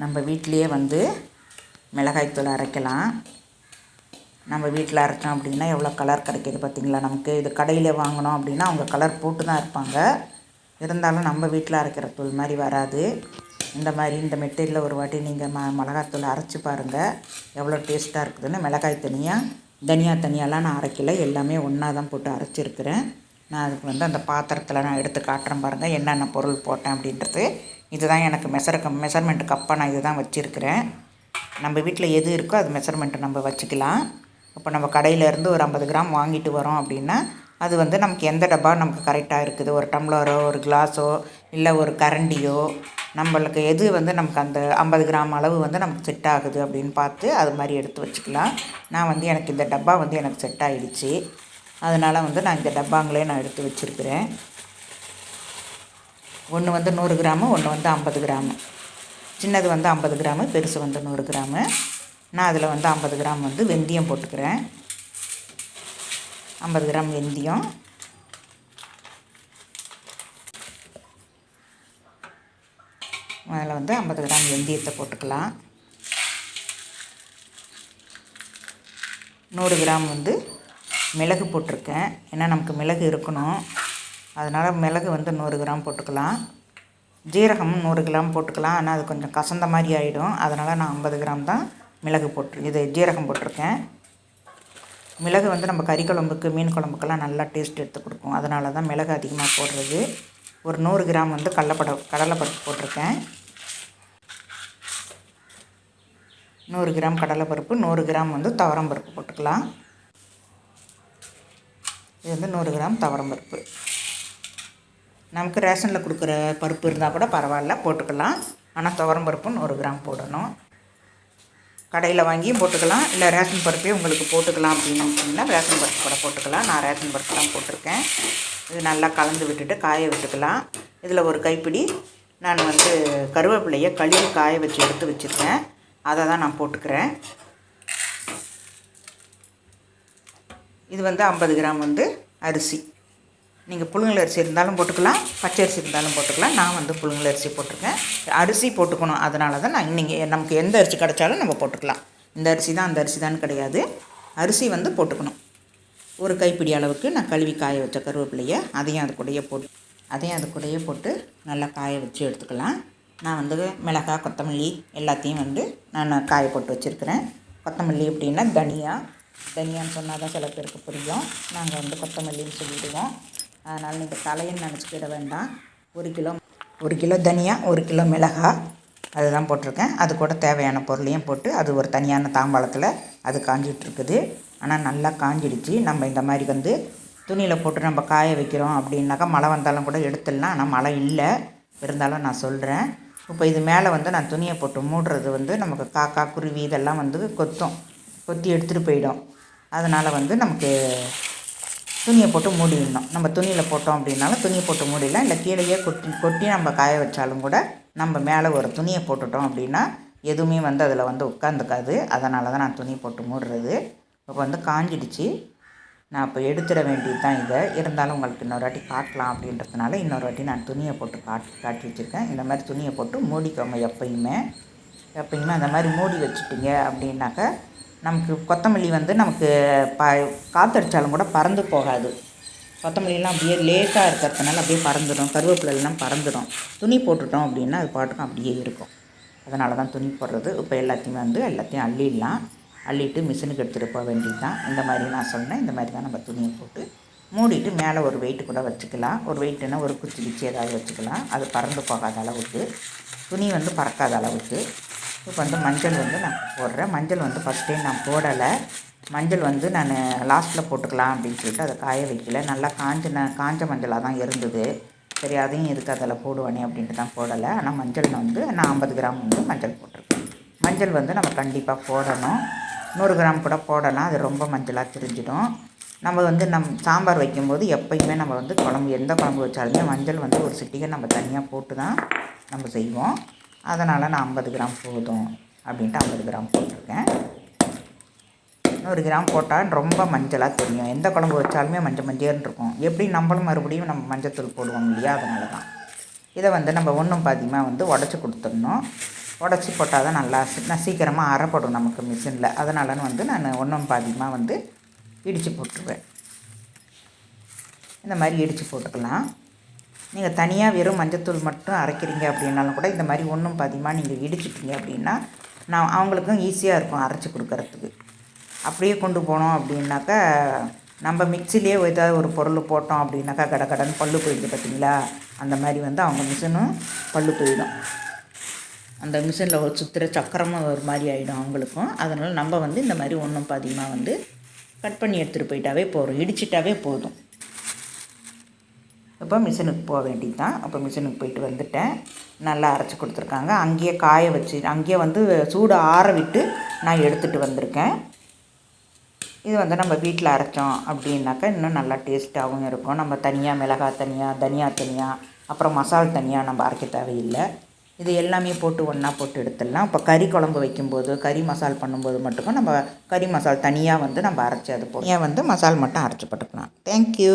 நம்ம வீட்டிலையே வந்து மிளகாய்த்தூள் அரைக்கலாம். நம்ம வீட்டில் அரைச்சோம் அப்படின்னா எவ்வளோ கலர் கிடைக்கிது பார்த்திங்களா நமக்கு இது கடையில் வாங்கினோம் அப்படின்னா அவங்க கலர் போட்டு தான் இருப்பாங்க. இருந்தாலும் நம்ம வீட்டில் அரைக்கிற தூள் மாதிரி வராது. இந்த மாதிரி இந்த மெட்டீரியலில் ஒரு வாட்டி நீங்கள் ம மிளகாத்தூள் அரைச்சி பாருங்கள் எவ்வளோ டேஸ்ட்டாக இருக்குதுன்னு. மிளகாய் தனியாக தனியா தனியாலாம் நான் அரைக்கல. எல்லாமே ஒன்றா தான் போட்டு அரைச்சிருக்கிறேன். நான் அதுக்கு வந்து அந்த பாத்திரத்தில் நான் எடுத்து காட்டுறேன் பாருங்கள் என்னென்ன பொருள் போட்டேன் அப்படின்றது. இதுதான் எனக்கு மெசர் மெஷர்மெண்ட் கப்பாக நான் இது தான் வச்சுருக்கிறேன். நம்ம வீட்டில் எது இருக்கோ அது மெஷர்மெண்ட்டை நம்ம வச்சுக்கலாம். இப்போ நம்ம கடையிலேருந்து ஒரு ஐம்பது கிராம் வாங்கிட்டு வரோம் அப்படின்னா அது வந்து நமக்கு எந்த டப்பா நமக்கு கரெக்டாக இருக்குது? ஒரு டம்ளரோ ஒரு கிளாஸோ இல்லை ஒரு கரண்டியோ நம்மளுக்கு எது வந்து நமக்கு அந்த ஐம்பது கிராம் அளவு வந்து நமக்கு செட் ஆகுது அப்படின்னு பார்த்து அது மாதிரி எடுத்து வச்சுக்கலாம். நான் வந்து எனக்கு இந்த டப்பா வந்து எனக்கு செட் ஆகிடுச்சு அதனால் வந்து நான் இந்த டப்பாங்களே நான் எடுத்து வச்சுருக்கிறேன். ஒன்று வந்து நூறு கிராமு ஒன்று வந்து ஐம்பது கிராமு. சின்னது வந்து ஐம்பது கிராமு பெருசு வந்து நூறு கிராமு. நான் அதில் வந்து ஐம்பது கிராம் வந்து வெந்தயம் போட்டுக்கிறேன். ஐம்பது கிராம் வெந்தயம். அதில் வந்து ஐம்பது கிராம் வெந்தயத்தை போட்டுக்கலாம். நூறு கிராம் வந்து மிளகு போட்டிருக்கேன். ஏன்னா நமக்கு மிளகு இருக்கணும். அதனால் மிளகு வந்து நூறு கிராம் போட்டுக்கலாம். ஜீரகம் நூறு கிராம் போட்டுக்கலாம். ஆனால் அது கொஞ்சம் கசந்த மாதிரி ஆகிடும் அதனால் நான் ஐம்பது கிராம் தான் மிளகு போட்டு இது ஜீரகம் போட்டிருக்கேன். மிளகு வந்து நம்ம கறி குழம்புக்கு மீன் குழம்புக்கெல்லாம் நல்லா டேஸ்ட் எடுத்து கொடுக்கும் அதனால தான் மிளகு அதிகமாக போடுறது. ஒரு நூறு கிராம் வந்து கடலப்பட கடலைப்பருப்பு போட்டிருக்கேன். நூறு கிராம் கடலைப்பருப்பு நூறு கிராம் வந்து துவரம்பருப்பு போட்டுக்கலாம். இது வந்து நூறு கிராம் துவரம்பருப்பு நமக்கு ரேஷனில் கொடுக்குற பருப்பு இருந்தால் கூட பரவாயில்ல போட்டுக்கலாம். ஆனால் துவரம் பருப்பு நூறு கிராம் போடணும். கடையில் வாங்கியும் போட்டுக்கலாம். இல்லை ரேஷன் பருப்பே உங்களுக்கு போட்டுக்கலாம் அப்படின்னு நினச்சிங்கன்னா ரேஷன் பருப்பு கூட போட்டுக்கலாம். நான் ரேஷன் பருப்பு தான் போட்டிருக்கேன். இது நல்லா கலந்து விட்டுட்டு காய விட்டுக்கலாம். இதில் ஒரு கைப்பிடி நான் வந்து கருவேப்பிலையை கழுவி காய வச்சு எடுத்து வச்சுருக்கேன். அதை தான் நான் போட்டுக்கிறேன். இது வந்து ஐம்பது கிராம் வந்து அரிசி. நீங்கள் புழுங்கல் அரிசி இருந்தாலும் போட்டுக்கலாம் பச்சை அரிசி இருந்தாலும் போட்டுக்கலாம். நான் வந்து புழுங்கல் அரிசி போட்டிருக்கேன். அரிசி போட்டுக்கணும். அதனால தான் நான் நீங்கள் நமக்கு எந்த அரிசி கிடைச்சாலும் நம்ம போட்டுக்கலாம். இந்த அரிசி தான் அந்த அரிசி தான் கிடையாது. அரிசி வந்து போட்டுக்கணும். ஒரு கைப்பிடி அளவுக்கு நான் கழுவி காய வச்ச கருவேப்பிலையை அதையும் அது கூடயே போட்டு அதையும் அது கூடயே போட்டு நல்லா காய வச்சு எடுத்துக்கலாம். நான் வந்து மிளகாய் கொத்தமல்லி எல்லாத்தையும் வந்து நான் காய போட்டு வச்சுருக்கிறேன். கொத்தமல்லி அப்படின்னா தனியா தனியான்னு சொன்னால் தான் சில பேருக்கு புரியும். நாங்கள் வந்து கொத்தமல்லின்னு சொல்லிவிடுவோம் அதனால் நீங்கள் தலையன்னு நினச்சிக்கிட வேண்டாம். ஒரு கிலோ ஒரு கிலோ தனியா ஒரு கிலோ மிளகாய் அதுதான் போட்டிருக்கேன். அது கூட தேவையான பொருளையும் போட்டு அது ஒரு தனியான தாம்பாளத்தில் அது காஞ்சிட்ருக்குது ஆனால் நல்லா காஞ்சிடுச்சு. நம்ம இந்த மாதிரி வந்து துணியில் போட்டு நம்ம காய வைக்கிறோம் அப்படின்னாக்கா மழை வந்தாலும் கூட எடுத்துடலாம். ஆனால் மழை இல்லை. இருந்தாலும் நான் சொல்கிறேன் இப்போ இது மேலே வந்து நான் துணியை போட்டு மூடுறது வந்து நமக்கு காக்கா குருவி இதெல்லாம் வந்து கொத்தும். கொத்தி எடுத்துகிட்டு போயிடும். அதனால் வந்து நமக்கு துணியை போட்டு மூடிடணும். நம்ம துணியில் போட்டோம் அப்படின்னாலும் துணியை போட்டு மூடிடலாம். இல்லை கீழேயே கொட்டி கொட்டி நம்ம காய வச்சாலும் கூட நம்ம மேலே ஒரு துணியை போட்டுட்டோம் அப்படின்னா எதுவுமே வந்து அதில் வந்து உட்காந்துக்காது அதனால தான் நான் துணி போட்டு மூடுறது. இப்போ வந்து காஞ்சிடுச்சு. நான் இப்போ எடுத்துட வேண்டியது தான் இதை. இருந்தாலும் உங்களுக்கு இன்னொரு வாட்டி காட்டலாம் அப்படின்றதுனால இன்னொரு வாட்டி நான் துணியை போட்டு காட்டி காட்டி வச்சுருக்கேன். இந்த மாதிரி துணியை போட்டு மூடிக்கோங்க எப்பயுமே. எப்பயுமே அந்த மாதிரி மூடி வச்சுட்டிங்க அப்படின்னாக்கா நமக்கு கொத்தமல்லி வந்து நமக்கு ப காற்றடிச்சாலும் கூட பறந்து போகாது. கொத்தமல்லிலாம் அப்படியே லேட்டாக இருக்கிறதுனால அப்படியே பறந்துடும். கருவேப்பிலெல்லாம் பறந்துடும். துணி போட்டுட்டோம் அப்படின்னா அது பாட்டுக்கும் அப்படியே இருக்கும். அதனால தான் துணி போடுறது. இப்போ எல்லாத்தையுமே வந்து எல்லாத்தையும் அள்ளிடலாம். அள்ளிட்டு மிஷினுக்கு எடுத்துகிட்டு போக வேண்டியது தான் இந்த மாதிரி நான் சொன்னேன். இந்த மாதிரி தான் நம்ம துணியை போட்டு மூடிட்டு மேலே ஒரு வெயிட்டு கூட வச்சுக்கலாம். ஒரு வெயிட்டுன்னா ஒரு குச்சி குச்சி ஏதாவது வச்சுக்கலாம். அது பறந்து போகாத அளவுக்கு. துணி வந்து பறக்காத அளவுக்கு. இப்போ வந்து மஞ்சள் வந்து நான் போடுறேன். மஞ்சள் வந்து ஃபஸ்ட் டைம் நான் போடலை. மஞ்சள் வந்து நான் லாஸ்ட்டில் போட்டுக்கலாம் அப்படின்னு சொல்லிட்டு அதை காய வைக்கல. நல்லா காஞ்ச காஞ்ச மஞ்சளாக தான் இருந்தது. சரி அதையும் எதுக்கு அதில் போடுவானே அப்படின்ட்டு தான் போடலை. ஆனால் மஞ்சள் வந்து நான் ஐம்பது கிராம் வந்து மஞ்சள் போட்டிருக்கேன். மஞ்சள் வந்து நம்ம கண்டிப்பாக போடணும். நூறு கிராம் கூட போடலாம். அது ரொம்ப மஞ்சளாக தெரிஞ்சிடும். நம்ம வந்து நம் சாம்பார் வைக்கும்போது எப்பயுமே நம்ம வந்து குழம்பு எந்த குழம்பு வச்சாலுமே மஞ்சள் வந்து ஒரு சிட்டிகை நம்ம தனியாக போட்டு தான் நம்ம செய்வோம். அதனால் நான் ஐம்பது கிராம் போதும் அப்படின்ட்டு ஐம்பது கிராம் போட்டிருக்கேன். நூறு கிராம் போட்டால் ரொம்ப மஞ்சளாக தெரியும். எந்த குழம்பு வச்சாலுமே மஞ்சள் மஞ்சள்னு இருக்கும். எப்படி நம்மளும் மறுபடியும் நம்ம மஞ்சத்தூள் போடுவோம் இல்லையா? அதனால தான் இதை வந்து நம்ம ஒன்றும் பாதியமாக வந்து உடச்சி கொடுத்துடணும். உடச்சி போட்டால் தான் நல்லா சி- நான் சீக்கிரமாக அரைப்படும் நமக்கு மிஷினில் அதனாலன்னு வந்து நான் ஒன்றும் பாதியமாக வந்து இடித்து போட்டுருவேன். இந்த மாதிரி இடித்து போட்டுக்கலாம். நீங்கள் தனியாக வெறும் மஞ்சத்தூள் மட்டும் அரைக்கிறீங்க அப்படின்னாலும் கூட இந்த மாதிரி ஒன்றும் பாதிமாக நீங்கள் இடிச்சிட்டிங்க அப்படின்னா நான் அவங்களுக்கும் ஈஸியாக இருக்கும் அரைச்சி கொடுக்கறதுக்கு. அப்படியே கொண்டு போனோம் அப்படின்னாக்கா நம்ம மிக்சிலேயே ஏதாவது ஒரு பொருள் போட்டோம் அப்படின்னாக்கா கட கடன் பல்லு போயிடுது பார்த்தீங்களா அந்த மாதிரி வந்து அவங்க மிஷினும் பல்லு போயிடும். அந்த மிஷினில் ஒரு சுற்றுற சக்கரமும் ஒரு மாதிரி ஆகிடும் அவங்களுக்கும். அதனால் நம்ம வந்து இந்த மாதிரி ஒன்றும் பாதியமாக வந்து கட் பண்ணி எடுத்துகிட்டு போயிட்டாவே போதும். இடிச்சிட்டாவே போதும். இப்போ மிஷினுக்கு போக வேண்டியது தான் அப்போ மிஷினுக்கு போயிட்டு வந்துட்டேன். நல்லா அரைச்சி கொடுத்துருக்காங்க. அங்கேயே காய வச்சு அங்கேயே வந்து சூடு ஆற விட்டு நான் எடுத்துகிட்டு வந்திருக்கேன். இது வந்து நம்ம வீட்டில் அரைச்சோம் அப்படின்னாக்கா இன்னும் நல்லா டேஸ்ட்டாகவும் இருக்கும். நம்ம தனியாக மிளகாய் தனியாக தனியா தனியாக அப்புறம் மசால் தனியாக நம்ம அரைக்க தேவையில்லை. இது எல்லாமே போட்டு ஒன்றா போட்டு எடுத்துடலாம். இப்போ கறி குழம்பு வைக்கும்போது கறி மசால் பண்ணும்போது மட்டும் நம்ம கறி மசால் தனியாக வந்து நம்ம அரைச்சி அது போட்டு ஏன் வந்து மசால் மட்டும் அரைச்சி போட்டுக்கலாம். தேங்க்யூ